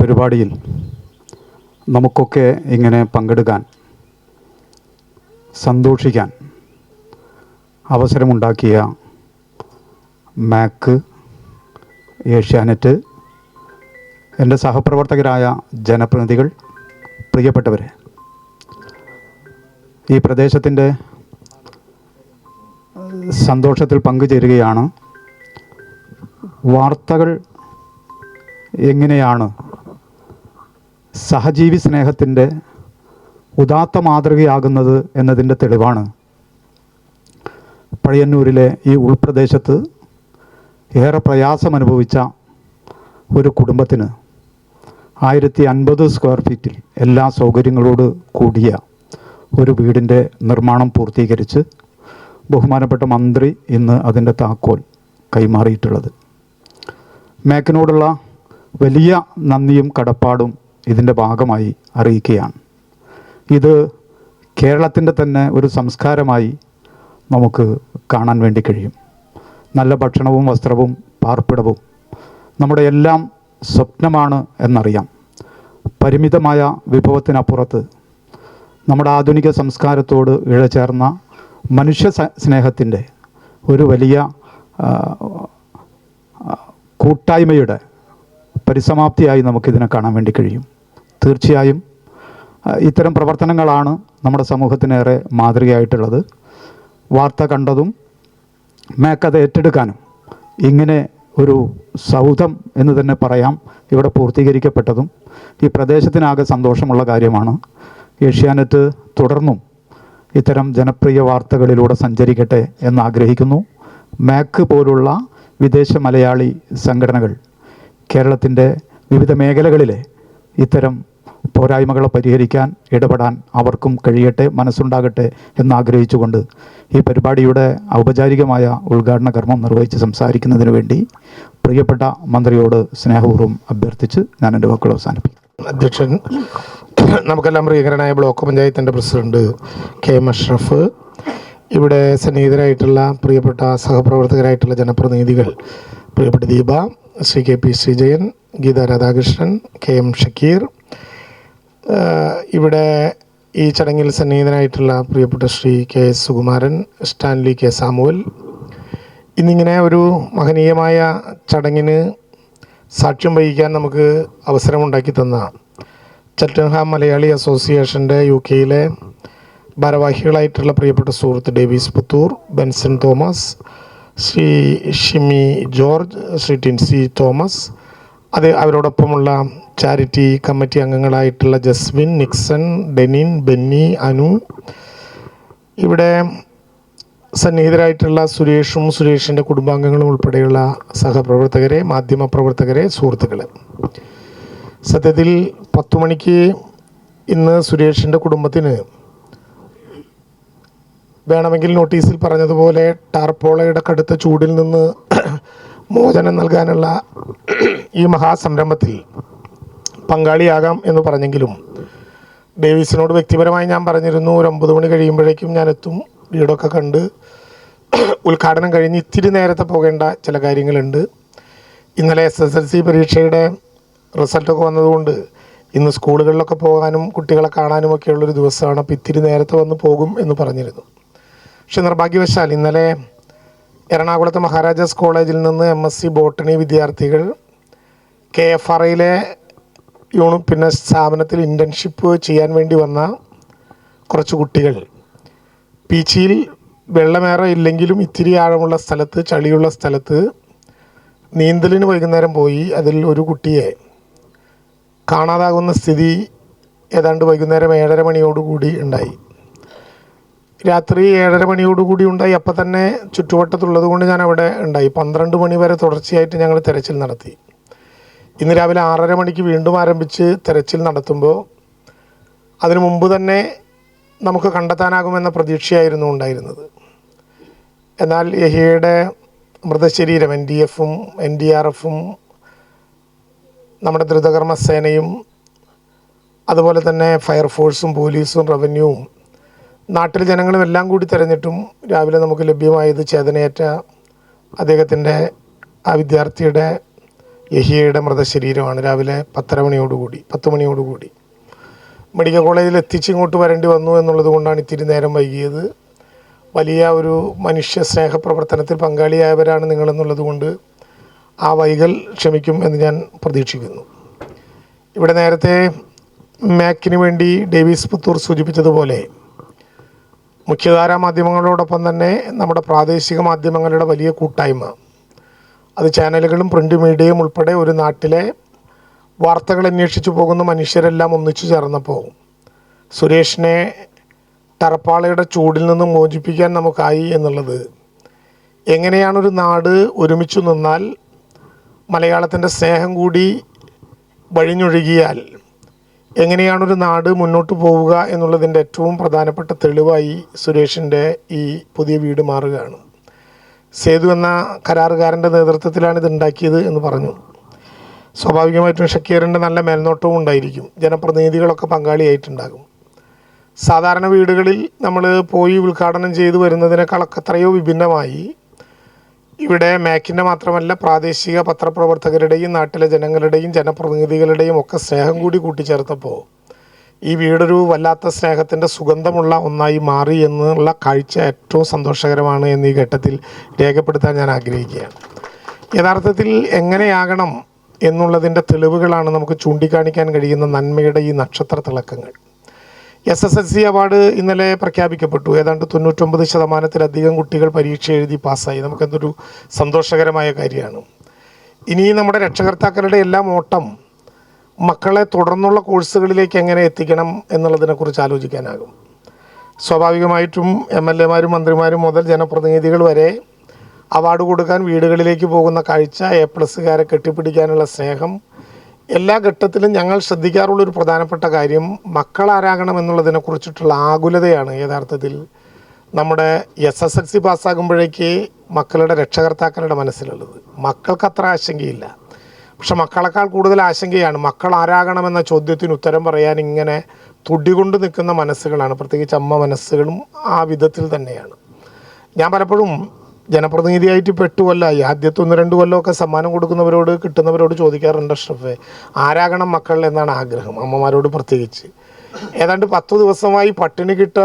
പരിപാടിയിൽ നമുക്കൊക്കെ ഇങ്ങനെ പങ്കെടുക്കാൻ സന്തോഷിക്കാൻ അവസരമുണ്ടാക്കിയ മാക്ക് ഏഷ്യാനെറ്റ് എന്റെ സഹപ്രവർത്തകരായ ജനപ്രതിനിധികൾ പ്രിയപ്പെട്ടവരെ ഈ പ്രദേശത്തിന്റെ സന്തോഷത്തിൽ പങ്കുചേരുകയാണ്. വാർത്തകൾ എങ്ങനെയാണ്? സഹജീവി സ്നേഹത്തിന്റെ ഉദാത്ത മാതൃകയാകുന്നത് എന്നതിന്റെ തെളിവാണ്. പഴയന്നൂരിലെ ഈ ഉൾപ്രദേശത്ത് ഏറെ പ്രയാസം അനുഭവിച്ച ഒരു കുടുംബത്തിന് ആയിരത്തി അൻപത് സ്ക്വയർ ഫീറ്റിൽ എല്ലാ സൗകര്യങ്ങളോട് കൂടിയ ഒരു വീടിന്റെ നിർമ്മാണം പൂർത്തീകരിച്ച് ബഹുമാനപ്പെട്ട മന്ത്രി ഇന്ന് അതിന്റെ താക്കോൽ കൈമാറിയിട്ടുള്ളത്. മേക്കിനോടുള്ള വലിയ നന്ദിയും കടപ്പാടും ഇതിന്റെ ഭാഗമായി അറിയിക്കുകയാണ്. ഇത് കേരളത്തിന്റെ തന്നെ ഒരു സംസ്കാരമായി നമുക്ക് കാണാൻ വേണ്ടി കഴിയും. നല്ല ഭക്ഷണവും വസ്ത്രവും പാർപ്പിടവും. നമ്മുടെ എല്ലാം സ്വപ്നമാണ് എന്നറിയാം. പരിമിതമായ വിഭവത്തിനപ്പുറത്ത് നമ്മുടെ ആധുനിക സംസ്കാരത്തോട് ഇഴചേർന്ന മനുഷ്യ സ്നേഹത്തിന്റെ ഒരു വലിയ കൂട്ടായ്മയുടെ പരിസമാപ്തിയായി നമുക്കിതിനെ കാണാൻ വേണ്ടി കഴിയും. തീർച്ചയായും ഇത്തരം പ്രവർത്തനങ്ങളാണ് നമ്മുടെ സമൂഹത്തിനേറെ മാതൃകയായിട്ടുള്ളത്. വാർത്ത കണ്ടതും മേക്കത് ഏറ്റെടുക്കാനും ഇങ്ങനെ ഒരു സൗധം എന്ന് തന്നെ പറയാം. ഇവിടെ പൂർത്തീകരിക്കപ്പെട്ടതും ഈ പ്രദേശത്തിനാകെ സന്തോഷമുള്ള കാര്യമാണ്. ഏഷ്യാനെറ്റ് തുടർന്നും ഇത്തരം ജനപ്രിയ വാർത്തകളിലൂടെ സഞ്ചരിക്കട്ടെ എന്നാഗ്രഹിക്കുന്നു. മാക്ക് പോലുള്ള വിദേശ മലയാളി സംഘടനകൾ കേരളത്തിന്റെ വിവിധ മേഖലകളിലെ ഇത്തരം പോരായ്മകളെ പരിഹരിക്കാൻ ഇടപെടാൻ അവർക്കും കഴിയട്ടെ മനസ്സുണ്ടാകട്ടെ എന്നാഗ്രഹിച്ചുകൊണ്ട് ഈ പരിപാടിയുടെ ഔപചാരികമായ ഉദ്ഘാടന കർമ്മം നിർവഹിച്ച് സംസാരിക്കുന്നതിന് വേണ്ടി പ്രിയപ്പെട്ട മന്ത്രിയോട് സ്നേഹപൂർവം അഭ്യർത്ഥിച്ച് ഞാൻ എന്റെ വാക്കുകൾ അവസാനിപ്പിക്കും അധ്യക്ഷൻ നമുക്കെല്ലാം പ്രിയങ്കരനായ ബ്ലോക്ക് പഞ്ചായത്തിന്റെ പ്രസിഡന്റ് കെ എം അഷ്റഫ് ഇവിടെ സന്നിഹിതരായിട്ടുള്ള പ്രിയപ്പെട്ട സഹപ്രവർത്തകരായിട്ടുള്ള ജനപ്രതിനിധികൾ പ്രിയപ്പെട്ട Deepa Shri K P Sreejayan Geetha Radhakrishnan K M Shakeer ഇവിടെ ഈ ചടങ്ങിൽ സന്നിഹിതനായിട്ടുള്ള പ്രിയപ്പെട്ട Shri K S Sukumaran Stanley K Samuel. ഇന്നിങ്ങനെ ഒരു മഹനീയമായ ചടങ്ങിന് സാക്ഷ്യം വഹിക്കാൻ നമുക്ക് അവസരമുണ്ടാക്കി തന്ന ചട്ടൻഹാം മലയാളി അസോസിയേഷന്റെ യു കെയിലെ ഭാരവാഹികളായിട്ടുള്ള പ്രിയപ്പെട്ട സുഹൃത്ത് ഡേവിസ് പുത്തൂർ ബെൻസൺ തോമസ് ശ്രീ ഷിമി ജോർജ് ശ്രീ ടിൻസി തോമസ് അത് അവരോടൊപ്പമുള്ള ചാരിറ്റി കമ്മിറ്റി അംഗങ്ങളായിട്ടുള്ള ജസ്വിൻ നിക്സൺ ഡെനിൻ ബെന്നി അനു. ഇവിടെ സന്നിഹിതരായിട്ടുള്ള സുരേഷും സുരേഷിന്റെ കുടുംബാംഗങ്ങളും ഉൾപ്പെടെയുള്ള സഹപ്രവർത്തകരെ മാധ്യമപ്രവർത്തകരെ സുഹൃത്തുക്കൾ സത്യത്തിൽ പത്തു മണിക്ക് ഇന്ന് സുരേഷിന്റെ കുടുംബത്തിന് വേണമെങ്കിൽ നോട്ടീസിൽ പറഞ്ഞതുപോലെ ടാർപോളയുടെ കടുത്ത ചൂടിൽ നിന്ന് മോചനം നൽകാനുള്ള ഈ മഹാസംരംഭത്തിൽ പങ്കാളിയാകാം എന്ന് പറഞ്ഞെങ്കിലും ഡേവിസിനോട് വ്യക്തിപരമായി ഞാൻ പറഞ്ഞിരുന്നു ഒരു ഒമ്പത് മണി കഴിയുമ്പോഴേക്കും ഞാൻ എത്തും. വീടൊക്കെ കണ്ട് ഉദ്ഘാടനം കഴിഞ്ഞ് ഇത്തിരി നേരത്തെ പോകേണ്ട ചില കാര്യങ്ങളുണ്ട്. ഇന്നലെ എസ് എസ് എൽ സി പരീക്ഷയുടെ റിസൾട്ടൊക്കെ വന്നതുകൊണ്ട് ഇന്ന് സ്കൂളുകളിലൊക്കെ പോകാനും കുട്ടികളെ കാണാനും ഒക്കെ ഉള്ളൊരു ദിവസമാണ് അപ്പോൾ ഇത്തിരി നേരത്തെ വന്ന് പോകും എന്ന് പറഞ്ഞിരുന്നു. പക്ഷെ നിർഭാഗ്യവശാൽ ഇന്നലെ എറണാകുളത്തെ മഹാരാജാസ് കോളേജിൽ നിന്ന് എം എസ് സി ബോട്ടണി വിദ്യാർത്ഥികൾ കെ എഫ് ആർ ഐയിലെ യൂണി പിന്നെ സ്ഥാപനത്തിൽ ഇന്റേൺഷിപ്പ് ചെയ്യാൻ വേണ്ടി വന്ന കുറച്ച് കുട്ടികൾ. പീച്ചിയിൽ വെള്ളമേറെ ഇല്ലെങ്കിലും ഇത്തിരി ആഴമുള്ള സ്ഥലത്ത് ചളിയുള്ള സ്ഥലത്ത് നീന്തലിന് വൈകുന്നേരം പോയി അതിൽ ഒരു കുട്ടിയെ കാണാതാകുന്ന സ്ഥിതി ഏതാണ്ട് വൈകുന്നേരം ഏഴര മണിയോടുകൂടി ഉണ്ടായി. രാത്രി ഏഴര മണിയോടുകൂടി ഉണ്ടായി. അപ്പം തന്നെ ചുറ്റുവട്ടത്തുള്ളത് കൊണ്ട് ഞാൻ അവിടെ ഉണ്ടായി. പന്ത്രണ്ട് മണി വരെ തുടർച്ചയായിട്ട് ഞങ്ങൾ തെരച്ചിൽ നടത്തി. ഇന്ന് രാവിലെ ആറര മണിക്ക് വീണ്ടും ആരംഭിച്ച് തെരച്ചിൽ നടത്തുമ്പോൾ അതിനു മുമ്പ് തന്നെ നമുക്ക് കണ്ടെത്താനാകുമെന്ന പ്രതീക്ഷയായിരുന്നു ഉണ്ടായിരുന്നത്. എന്നാൽ യഹിയുടെ മൃതശരീരം എൻ ഡി എഫും എൻ ഡി ആർ എഫും നമ്മുടെ ദ്രുതകർമ്മ സേനയും അതുപോലെ തന്നെ ഫയർഫോഴ്സും പോലീസും റവന്യൂവും നാട്ടിലെ ജനങ്ങളും എല്ലാം കൂടി തിരഞ്ഞിട്ടും രാവിലെ നമുക്ക് ലഭ്യമായത് ചേതനയേറ്റ അദ്ദേഹത്തിന്റെ ആ വിദ്യാർത്ഥിയുടെ യഹിയയുടെ മൃതശരീരമാണ് രാവിലെ പത്തര മണിയോടുകൂടി പത്ത് മണിയോടുകൂടി. മെഡിക്കൽ കോളേജിൽ എത്തിച്ച് ഇങ്ങോട്ട് വരേണ്ടി വന്നു എന്നുള്ളത് കൊണ്ടാണ് ഇത്തിരി നേരം വൈകിയത്. വലിയ ഒരു മനുഷ്യ സ്നേഹ പ്രവർത്തനത്തിൽ പങ്കാളിയായവരാണ് നിങ്ങളെന്നുള്ളത് കൊണ്ട് ആ വൈകൽ ക്ഷമിക്കും എന്ന് ഞാൻ പ്രതീക്ഷിക്കുന്നു. ഇവിടെ നേരത്തെ മാക്കിന് വേണ്ടി ഡേവിസ് പുത്തൂർ സൂചിപ്പിച്ചതുപോലെ മുഖ്യധാരാ മാധ്യമങ്ങളോടൊപ്പം തന്നെ നമ്മുടെ പ്രാദേശിക മാധ്യമങ്ങളുടെ വലിയ കൂട്ടായ്മ അത് ചാനലുകളും പ്രിന്റ് മീഡിയയും ഉൾപ്പെടെ ഒരു നാട്ടിലെ വാർത്തകൾ അന്വേഷിച്ചു പോകുന്ന മനുഷ്യരെല്ലാം ഒന്നിച്ചു ചേർന്നപ്പോൾ സുരേഷിനെ ടറപ്പാളയുടെ ചൂടിൽ നിന്ന് മോചിപ്പിക്കാൻ നമുക്കായി എന്നുള്ളത്. എങ്ങനെയാണൊരു നാട് ഒരുമിച്ച് നിന്നാൽ മലയാളത്തിന്റെ സ്നേഹം കൂടി വഴിഞ്ഞൊഴുകിയാൽ എങ്ങനെയാണൊരു നാട് മുന്നോട്ട് പോവുക എന്നുള്ളതിന്റെ ഏറ്റവും പ്രധാനപ്പെട്ട തെളിവായി സുരേഷിന്റെ ഈ പുതിയ വീട് മാറുകയാണ്. സേതു എന്ന കരാറുകാരന്റെ നേതൃത്വത്തിലാണ് ഇത് ഉണ്ടാക്കിയത് എന്ന് പറഞ്ഞു. സ്വാഭാവികമായിട്ടും ഷക്കീറിന്റെ നല്ല മേൽനോട്ടവും ഉണ്ടായിരിക്കും. ജനപ്രതിനിധികളൊക്കെ പങ്കാളിയായിട്ടുണ്ടാകും. സാധാരണ വീടുകളിൽ നമ്മൾ പോയി ഉദ്ഘാടനം ചെയ്തു വരുന്നതിനേക്കാളൊക്കെ എത്രയോ വിഭിന്നമായി. ഇവിടെ മാക്കിന്റെ മാത്രമല്ല പ്രാദേശിക പത്രപ്രവർത്തകരുടെയും നാട്ടിലെ ജനങ്ങളുടെയും ജനപ്രതിനിധികളുടെയും ഒക്കെ സ്നേഹം കൂടി കൂട്ടിച്ചേർത്തപ്പോൾ ഈ വീടൊരു വല്ലാത്ത സ്നേഹത്തിന്റെ സുഗന്ധമുള്ള ഒന്നായി മാറി എന്നുള്ള കാഴ്ച ഏറ്റവും സന്തോഷകരമാണ് എന്ന് ഈ ഘട്ടത്തിൽ രേഖപ്പെടുത്താൻ ഞാൻ ആഗ്രഹിക്കുകയാണ്. യഥാർത്ഥത്തിൽ എങ്ങനെയാകണം എന്നുള്ളതിന്റെ തെളിവുകളാണ് നമുക്ക് ചൂണ്ടിക്കാണിക്കാൻ കഴിയുന്ന നന്മയുടെ ഈ നക്ഷത്ര തിളക്കങ്ങൾ. S S L C award ഇന്നലെ പ്രഖ്യാപിക്കപ്പെട്ടു. ഏതാണ്ട് തൊണ്ണൂറ്റൊമ്പത് ശതമാനത്തിലധികം കുട്ടികൾ പരീക്ഷ എഴുതി പാസ്സായി. നമുക്കെന്തൊരു സന്തോഷകരമായ കാര്യമാണ്. ഇനി നമ്മുടെ രക്ഷകർത്താക്കളുടെ എല്ലാം ഓട്ടം മക്കളെ തുടർന്നുള്ള കോഴ്സുകളിലേക്ക് എങ്ങനെ എത്തിക്കണം എന്നുള്ളതിനെക്കുറിച്ച് ആലോചിക്കാനാകും. സ്വാഭാവികമായിട്ടും എം എൽ എമാരും മന്ത്രിമാരും മുതൽ ജനപ്രതിനിധികൾ വരെ അവാർഡ് കൊടുക്കാൻ വീടുകളിലേക്ക് പോകുന്ന കാഴ്ച എ പ്ലസ്സുകാരെ കെട്ടിപ്പിടിക്കാനുള്ള സ്നേഹം എല്ലാ ഘട്ടത്തിലും ഞങ്ങൾ ശ്രദ്ധിക്കാറുള്ള ഒരു പ്രധാനപ്പെട്ട കാര്യം മക്കൾ ആരാകണം എന്നുള്ളതിനെ കുറിച്ചിട്ടുള്ള ആകുലതയാണ് യഥാർത്ഥത്തിൽ നമ്മുടെ എസ് എസ് എൽ സി പാസ്സാകുമ്പോഴേക്ക് മക്കളുടെ രക്ഷകർത്താക്കളുടെ മനസ്സിലുള്ളത്. മക്കൾക്ക് അത്ര ആശങ്കയില്ല. പക്ഷെ മക്കളെക്കാൾ കൂടുതൽ ആശങ്കയാണ്. മക്കൾ ആരാകണമെന്ന ചോദ്യത്തിന് ഉത്തരം പറയാൻ ഇങ്ങനെ തുടികൊണ്ട് നിൽക്കുന്ന മനസ്സുകളാണ്. പ്രത്യേകിച്ച് അമ്മ മനസ്സുകളും ആ വിധത്തിൽ തന്നെയാണ്. ഞാൻ പലപ്പോഴും ജനപ്രതിനിധിയായിട്ട് ഇപ്പോൾ ഈ ആദ്യത്തെ ഒന്ന് രണ്ട് കൊല്ലമൊക്കെ സമ്മാനം കൊടുക്കുന്നവരോട് കിട്ടുന്നവരോട് ചോദിക്കാറുണ്ട് അഷ്റഫെ ആരാകണം മക്കൾ എന്നാണ് ആഗ്രഹം? അമ്മമാരോട് പ്രത്യേകിച്ച്. ഏതാണ്ട് പത്ത് ദിവസമായി പട്ടിണി കിട്ട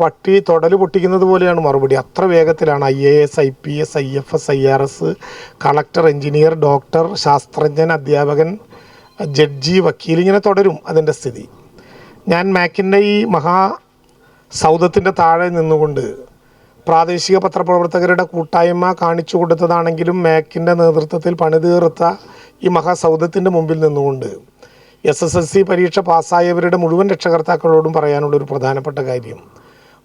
പട്ടി തൊടൽ പൊട്ടിക്കുന്നത് പോലെയാണ് മറുപടി. അത്ര വേഗത്തിലാണ് I A S I P S I F S I R S collector engineer doctor ശാസ്ത്രജ്ഞൻ അധ്യാപകൻ ജഡ്ജി വക്കീൽ ഇങ്ങനെ തുടരും അതിന്റെ സ്ഥിതി. ഞാൻ മാക്കിന്റെ ഈ മഹാ സൗദത്തിന്റെ താഴെ നിന്നുകൊണ്ട് പ്രാദേശിക പത്രപ്രവർത്തകരുടെ കൂട്ടായ്മ കാണിച്ചു കൊടുത്തതാണെങ്കിലും മാക്കിന്റെ നേതൃത്വത്തിൽ പണിതീർത്ത ഈ മഹാസൗദത്തിന്റെ മുമ്പിൽ നിന്നുകൊണ്ട് എസ് എസ് എൽ സി പരീക്ഷ പാസ്സായവരുടെ മുഴുവൻ രക്ഷകർത്താക്കളോടും പറയാനുള്ള ഒരു പ്രധാനപ്പെട്ട കാര്യം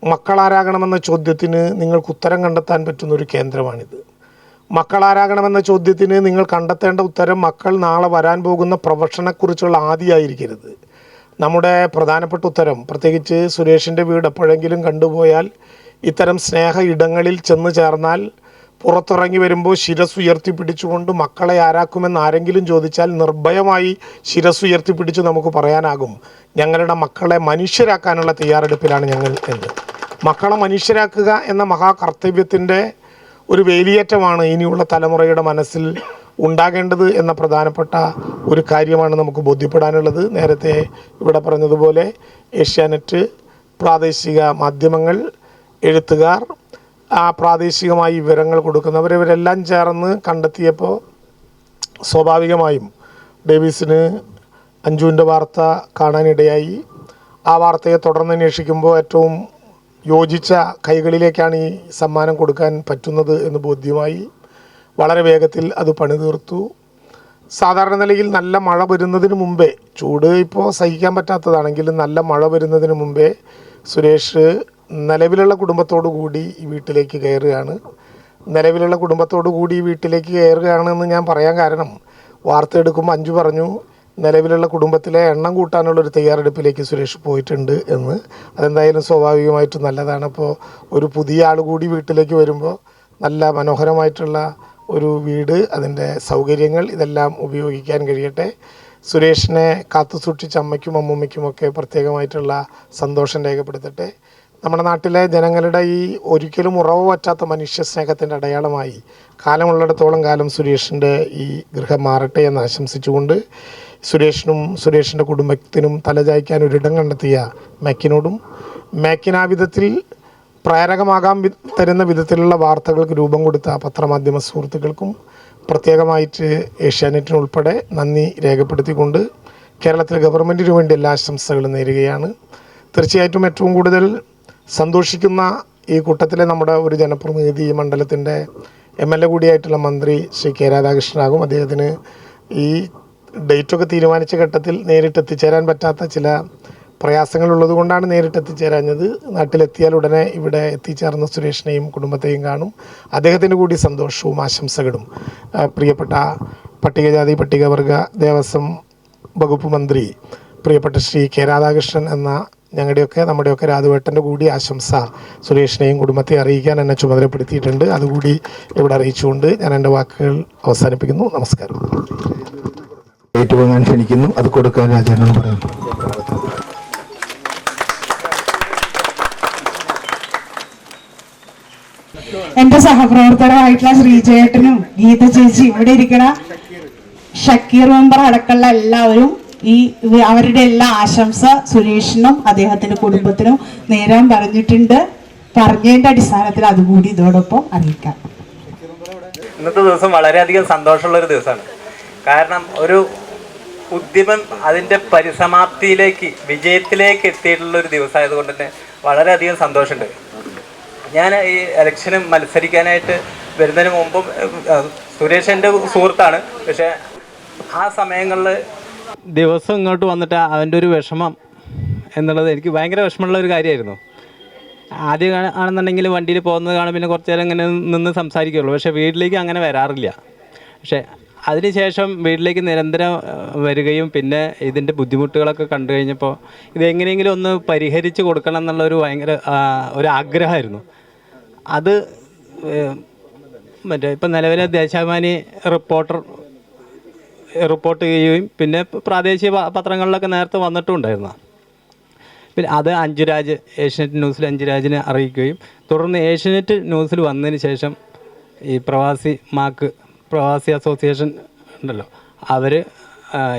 മക്കളാരാകണമെന്ന ചോദ്യത്തിന് നിങ്ങൾക്ക് ഉത്തരം കണ്ടെത്താൻ പറ്റുന്ന ഒരു കേന്ദ്രമാണിത്. മക്കളാരാകണമെന്ന ചോദ്യത്തിന് നിങ്ങൾ കണ്ടെത്തേണ്ട ഉത്തരം മക്കൾ നാളെ വരാൻ പോകുന്ന പ്രൊഫഷനെക്കുറിച്ചുള്ള ആദ്യമായിരിക്കരുത് നമ്മുടെ പ്രധാനപ്പെട്ട ഉത്തരം പ്രത്യേകിച്ച് സുരേഷിന്റെ വീട് എപ്പോഴെങ്കിലും കണ്ടുപോയാൽ ഇത്തരം സ്നേഹ ഇടങ്ങളിൽ ചെന്ന് ചേർന്നാൽ പുറത്തിറങ്ങി വരുമ്പോൾ ശിരസ് ഉയർത്തിപ്പിടിച്ചുകൊണ്ട് മക്കളെ ആരാക്കുമെന്ന് ആരെങ്കിലും ചോദിച്ചാൽ നിർഭയമായി ശിരസ് ഉയർത്തിപ്പിടിച്ച് നമുക്ക് പറയാനാകും. ഞങ്ങളുടെ മക്കളെ മനുഷ്യരാക്കാനുള്ള തയ്യാറെടുപ്പിലാണ് ഞങ്ങൾ എന്ന് മക്കളെ മനുഷ്യരാക്കുക എന്ന മഹാകർത്തവ്യത്തിന്റെ ഒരു വേലിയേറ്റമാണ് ഇനിയുള്ള തലമുറയുടെ മനസ്സിൽ ഉണ്ടാകേണ്ടത് എന്ന പ്രധാനപ്പെട്ട ഒരു കാര്യമാണ് നമുക്ക് ബോധ്യപ്പെടാനുള്ളത്. നേരത്തെ ഇവിടെ പറഞ്ഞതുപോലെ ഏഷ്യാനെറ്റ് പ്രാദേശിക മാധ്യമങ്ങൾ എഴുത്തുകാർ ആ പ്രാദേശികമായി വിവരങ്ങൾ കൊടുക്കുന്നവർ ഇവരെല്ലാം ചേർന്ന് കണ്ടെത്തിയപ്പോൾ സ്വാഭാവികമായും ഡേവിസിന് അഞ്ജുവിന്റെ വാർത്ത കാണാനിടയായി. ആ വാർത്തയെ തുടർന്ന് അന്വേഷിക്കുമ്പോൾ ഏറ്റവും യോജിച്ച കൈകളിലേക്കാണ് ഈ സമ്മാനം കൊടുക്കാൻ പറ്റുന്നത് എന്ന് ബോധ്യമായി. വളരെ വേഗത്തിൽ അത് പണി തീർത്തു. സാധാരണ നിലയിൽ നല്ല മഴ വരുന്നതിന് മുമ്പേ ചൂട് ഇപ്പോൾ സഹിക്കാൻ പറ്റാത്തതാണെങ്കിലും നല്ല മഴ വരുന്നതിന് മുമ്പേ സുരേഷ് നിലവിലുള്ള കുടുംബത്തോടു കൂടി ഈ വീട്ടിലേക്ക് കയറുകയാണ്. നിലവിലുള്ള കുടുംബത്തോടു കൂടി ഈ വീട്ടിലേക്ക് കയറുകയാണെന്ന് ഞാൻ പറയാൻ കാരണം വാർത്ത എടുക്കുമ്പോൾ അഞ്ചു പറഞ്ഞു നിലവിലുള്ള കുടുംബത്തിലെ എണ്ണം കൂട്ടാനുള്ള ഒരു തയ്യാറെടുപ്പിലേക്ക് സുരേഷ് പോയിട്ടുണ്ട് എന്ന്. അതെന്തായാലും സ്വാഭാവികമായിട്ടും നല്ലതാണ്. അപ്പോൾ ഒരു പുതിയ ആൾ കൂടി വീട്ടിലേക്ക് വരുമ്പോൾ നല്ല മനോഹരമായിട്ടുള്ള ഒരു വീട് അതിന്റെ സൗകര്യങ്ങൾ ഇതെല്ലാം ഉപയോഗിക്കാൻ കഴിയട്ടെ. സുരേഷിനെ കാത്തു സൂക്ഷിച്ച അമ്മയ്ക്കും അമ്മൂമ്മയ്ക്കുമൊക്കെ പ്രത്യേകമായിട്ടുള്ള സന്തോഷം രേഖപ്പെടുത്തട്ടെ. നമ്മുടെ നാട്ടിലെ ജനങ്ങളുടെ ഈ ഒരിക്കലും ഉറവ് പറ്റാത്ത മനുഷ്യ സ്നേഹത്തിന്റെ അടയാളമായി കാലമുള്ളിടത്തോളം കാലം സുരേഷിന്റെ ഈ ഗൃഹം മാറട്ടെ എന്ന് ആശംസിച്ചുകൊണ്ട് സുരേഷിനും സുരേഷിന്റെ കുടുംബത്തിനും തലചായ്ക്കാൻ ഒരിടം കണ്ടെത്തിയ മാക്കിനോടും മാക്കിന് ആ വിധത്തിൽ പ്രേരകമാകാൻ തരുന്ന വിധത്തിലുള്ള വാർത്തകൾക്ക് രൂപം കൊടുത്ത പത്രമാധ്യമ സുഹൃത്തുക്കൾക്കും പ്രത്യേകമായിട്ട് ഏഷ്യാനെറ്റിനുൾപ്പെടെ നന്ദി രേഖപ്പെടുത്തിക്കൊണ്ട് കേരളത്തിലെ ഗവൺമെന്റിനു വേണ്ടി എല്ലാ ആശംസകളും നേരുകയാണ്. തീർച്ചയായിട്ടും ഏറ്റവും കൂടുതൽ സന്തോഷിക്കുന്ന ഈ കൂട്ടത്തിലെ നമ്മുടെ ഒരു ജനപ്രതിനിധി ഈ മണ്ഡലത്തിന്റെ എം എൽ എ കൂടിയായിട്ടുള്ള മന്ത്രി ശ്രീ കെ രാധാകൃഷ്ണനാകും. അദ്ദേഹത്തിന് ഈ ഡേറ്റൊക്കെ തീരുമാനിച്ച ഘട്ടത്തിൽ നേരിട്ട് എത്തിച്ചേരാൻ പറ്റാത്ത ചില പ്രയാസങ്ങളുള്ളത് കൊണ്ടാണ് നേരിട്ട് എത്തിച്ചേരാഞ്ഞത് നാട്ടിലെത്തിയാൽ ഉടനെ ഇവിടെ എത്തിച്ചേർന്ന സുരേഷിനെയും കുടുംബത്തെയും കാണും. അദ്ദേഹത്തിന്റെ കൂടി സന്തോഷവും ആശംസകളും. പ്രിയപ്പെട്ട പട്ടികജാതി പട്ടികവർഗ ദേവസ്വം വകുപ്പ് മന്ത്രി പ്രിയപ്പെട്ട ശ്രീ കെ രാധാകൃഷ്ണൻ എന്ന ഞങ്ങളുടെയൊക്കെ നമ്മുടെയൊക്കെ രാധുവേട്ടന്റെ കൂടി ആശംസ സുരേഷിനെയും കുടുംബത്തെ അറിയിക്കാൻ എന്നെ ചുമതലപ്പെടുത്തിയിട്ടുണ്ട്. അതുകൂടി ഇവിടെ അറിയിച്ചുകൊണ്ട് ഞാൻ എന്റെ വാക്കുകൾ അവസാനിപ്പിക്കുന്നു. നമസ്കാരം. ഏറ്റുവാങ്ങാൻ ക്ഷണിക്കുന്നു. അത് കൊടുക്കാൻ രാജേന്ദ്രൻ പറയുന്നു. എന്റെ സഹപ്രവർത്തകരായിട്ടുള്ള ശ്രീജേട്ടനും ഗീത ചേച്ചി ഇവിടെ ഇരിക്കണ ഷക്കീർ മെമ്പർ അടക്കമുള്ള എല്ലാവരും ഈ അവരുടെ എല്ലാ ആശംസ സുരേഷിനും അദ്ദേഹത്തിന്റെ കുടുംബത്തിനും നേരം പറഞ്ഞിട്ടുണ്ട്. പറഞ്ഞതിന്റെ അടിസ്ഥാനത്തിൽ അതുകൂടി ഇതോടൊപ്പം അറിയിക്കാം. ഇന്നത്തെ ദിവസം വളരെയധികം സന്തോഷമുള്ള ഒരു ദിവസമാണ്. കാരണം ഒരു ഉദ്യമം അതിന്റെ പരിസമാപ്തിയിലേക്ക് വിജയത്തിലേക്ക് എത്തിയിട്ടുള്ള ഒരു ദിവസമായതുകൊണ്ട് തന്നെ വളരെയധികം സന്തോഷമുണ്ട്. ഞാൻ ഈ ഇലക്ഷന് മത്സരിക്കാനായിട്ട് വരുന്നതിന് മുമ്പും സുരേഷ് എന്റെ സുഹൃത്താണ്. പക്ഷേ ആ സമയങ്ങളിൽ ദിവസം ഇങ്ങോട്ട് വന്നിട്ട് അവന്റെ ഒരു വിഷമം എന്നുള്ളത് എനിക്ക് ഭയങ്കര വിഷമമുള്ള ഒരു കാര്യമായിരുന്നു. ആദ്യം ആണെന്നുണ്ടെങ്കിൽ വണ്ടിയിൽ പോകുന്നത് കാണും പിന്നെ കുറച്ച് നേരം ഇങ്ങനെ നിന്ന് സംസാരിക്കുള്ളൂ. പക്ഷേ വീട്ടിലേക്ക് അങ്ങനെ വരാറില്ല. പക്ഷേ അതിനുശേഷം വീട്ടിലേക്ക് നിരന്തരം വരികയും പിന്നെ ഇതിന്റെ ബുദ്ധിമുട്ടുകളൊക്കെ കണ്ടു കഴിഞ്ഞപ്പോൾ ഇതെങ്ങനെയെങ്കിലും ഒന്ന് പരിഹരിച്ച് കൊടുക്കണം എന്നുള്ള ഒരു ഭയങ്കര ഒരു ആഗ്രഹമായിരുന്നു അത് മറ്റേ ഇപ്പം നിലവിലെ ദേശാഭിമാനി റിപ്പോർട്ടർ റിപ്പോർട്ട് ചെയ്യുകയും പിന്നെ പ്രാദേശിക പത്രങ്ങളിലൊക്കെ നേരത്തെ വന്നിട്ടുണ്ടായിരുന്നു. പിന്നെ അത് അഞ്ചുരാജ് ഏഷ്യനെറ്റ് ന്യൂസിൽ അഞ്ചുരാജിനെ അറിയിക്കുകയും തുടർന്ന് ഏഷ്യനെറ്റ് ന്യൂസിൽ വന്നതിന് ശേഷം ഈ പ്രവാസി മാക്ക് പ്രവാസി അസോസിയേഷൻ ഉണ്ടല്ലോ അവർ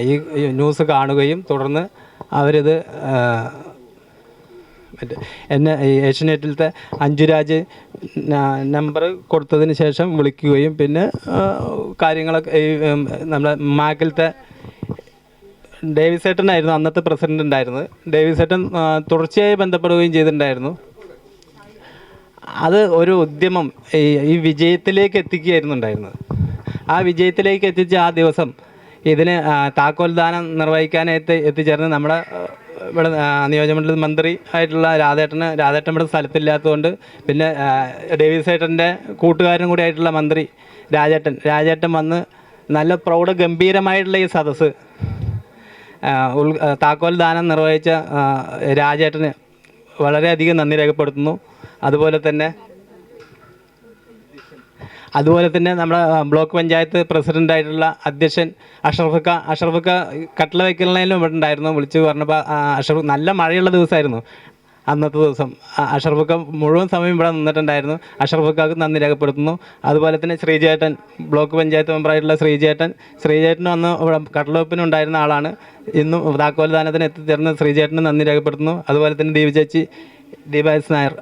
ഈ ന്യൂസ് കാണുകയും തുടർന്ന് അവരിത് എന്നെ ഏഷ്യനെറ്റിലത്തെ അഞ്ജുരാജ് നമ്പർ കൊടുത്തതിന് ശേഷം വിളിക്കുകയും പിന്നെ കാര്യങ്ങളൊക്കെ നമ്മുടെ മാക്കിലത്തെ ഡേവിസേട്ടനായിരുന്നു അന്നത്തെ പ്രസിഡന്റ് ഉണ്ടായിരുന്നത്. ആ, തുടർച്ചയായി ബന്ധപ്പെടുകയും ചെയ്തിട്ടുണ്ടായിരുന്നു. അത് ഒരു ഉദ്യമം ഈ വിജയത്തിലേക്ക് എത്തിക്കുകയായിരുന്നു ഉണ്ടായിരുന്നത്. ആ വിജയത്തിലേക്ക് എത്തിച്ച ആ ദിവസം ഇതിന് താക്കോൽദാനം നിർവഹിക്കാനായിട്ട് എത്തിച്ചേർന്ന് നമ്മുടെ ഇവിടെ നിയോജക നിയോജകമണ്ഡല മന്ത്രി ആയിട്ടുള്ള രാധേട്ടന് രാധേട്ടൻ ഇവിടെ സ്ഥലത്തില്ലാത്തതുകൊണ്ട് പിന്നെ ഡേവിസ് ഏട്ടന്റെ കൂട്ടുകാരനും കൂടി ആയിട്ടുള്ള മന്ത്രി രാജേട്ടൻ. രാജേട്ടൻ വന്ന് നല്ല പ്രൗഢ ഗംഭീരമായിട്ടുള്ള ഈ സദസ്സ് ഉൾ താക്കോൽ ദാനം നിർവഹിച്ച രാജേട്ടന് വളരെയധികം നന്ദി രേഖപ്പെടുത്തുന്നു. അതുപോലെ തന്നെ അതുപോലെ തന്നെ നമ്മുടെ ബ്ലോക്ക് പഞ്ചായത്ത് പ്രസിഡന്റായിട്ടുള്ള അധ്യക്ഷൻ അഷറഫക്ക അഷറഫക്ക കട്ടില വയ്ക്കലിനും ഇവിടെ ഉണ്ടായിരുന്നു. വിളിച്ച് പറഞ്ഞപ്പോൾ അഷറഫ് നല്ല മഴയുള്ള ദിവസമായിരുന്നു അന്നത്തെ ദിവസം. അഷറഫ് മുഴുവൻ സമയം ഇവിടെ നിന്നിട്ടുണ്ടായിരുന്നു. അഷറഫക്കാക്ക് നന്ദി രേഖപ്പെടുത്തുന്നു. അതുപോലെ തന്നെ ശ്രീജേട്ടൻ ബ്ലോക്ക് പഞ്ചായത്ത് മെമ്പറായിട്ടുള്ള ശ്രീജേട്ടൻ. ശ്രീജേട്ടനും അന്ന് ഇവിടെ കട്ടളവെപ്പിന് ഉണ്ടായിരുന്ന ആളാണ്. ഇന്നും താക്കോൽദാനത്തിന് എത്തിച്ചേർന്ന ശ്രീജേട്ടന് നന്ദി രേഖപ്പെടുത്തുന്നു. അതുപോലെ തന്നെ ദീപ ചേച്ചി ദീപ എസ് നായർ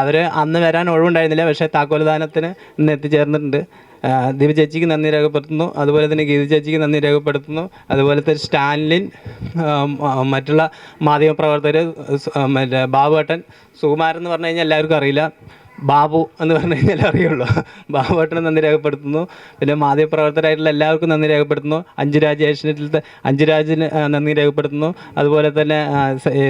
അവർ അന്ന് വരാൻ ഒഴിവുണ്ടായിരുന്നില്ല പക്ഷേ താക്കോൽദാനത്തിന് ഇന്ന് എത്തിച്ചേർന്നിട്ടുണ്ട്. ദീപ ചേച്ചിക്ക് നന്ദി രേഖപ്പെടുത്തുന്നു അതുപോലെ തന്നെ ഗീത ചേച്ചിക്ക് നന്ദി രേഖപ്പെടുത്തുന്നു അതുപോലെ തന്നെ സ്റ്റാൻലിൻ മറ്റുള്ള മാധ്യമപ്രവർത്തകർ മറ്റേ ബാബുവേട്ടൻ സുകുമാരൻ എന്ന് പറഞ്ഞു കഴിഞ്ഞാൽ എല്ലാവർക്കും അറിയില്ല. ബാബു എന്ന് പറഞ്ഞു കഴിഞ്ഞാൽ അറിയുള്ളൂ. ബാബുവേട്ടന് നന്ദി രേഖപ്പെടുത്തുന്നു. പിന്നെ മാധ്യമപ്രവർത്തകരായിട്ടുള്ള എല്ലാവർക്കും നന്ദി രേഖപ്പെടുത്തുന്നു. അഞ്ചുരാജ് ഏഷ്യനെറ്റിലത്തെ അഞ്ചുരാജിന് നന്ദി രേഖപ്പെടുത്തുന്നു. അതുപോലെ തന്നെ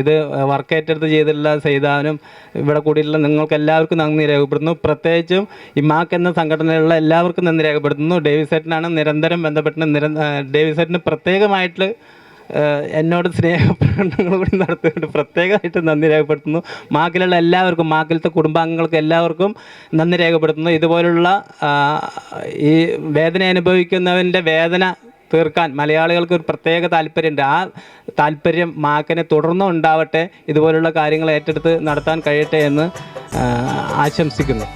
ഇത് വർക്ക് ഏറ്റെടുത്ത് ചെയ്തിട്ടുള്ള സൈതാനും ഇവിടെ കൂടിയിട്ടുള്ള നിങ്ങൾക്ക് എല്ലാവർക്കും നന്ദി രേഖപ്പെടുത്തുന്നു. പ്രത്യേകിച്ചും ഇമാക്ക് എന്ന സംഘടനയിലുള്ള എല്ലാവർക്കും നന്ദി രേഖപ്പെടുത്തുന്നു. ഡേവിസെറ്റിനാണ് നിരന്തരം ബന്ധപ്പെട്ട് നിര ഡേവിസെറ്റിന് പ്രത്യേകമായിട്ട് എന്നോട് സ്നേഹപ്രകടനങ്ങൾ കൂടി നടത്തിയിട്ട് പ്രത്യേകമായിട്ട് നന്ദി രേഖപ്പെടുത്തുന്നു. മാക്കിലുള്ള എല്ലാവർക്കും മാക്കിലത്തെ കുടുംബാംഗങ്ങൾക്ക് എല്ലാവർക്കും നന്ദി രേഖപ്പെടുത്തുന്നു. ഇതുപോലുള്ള ഈ വേദന അനുഭവിക്കുന്നവന്റെ വേദന തീർക്കാൻ മലയാളികൾക്ക് ഒരു പ്രത്യേക താല്പര്യമുണ്ട്. ആ താല്പര്യം മാക്കനെ തുടർന്നും ഉണ്ടാവട്ടെ. ഇതുപോലുള്ള കാര്യങ്ങൾ ഏറ്റെടുത്ത് നടത്താൻ കഴിയട്ടെ എന്ന് ആശംസിക്കുന്നു.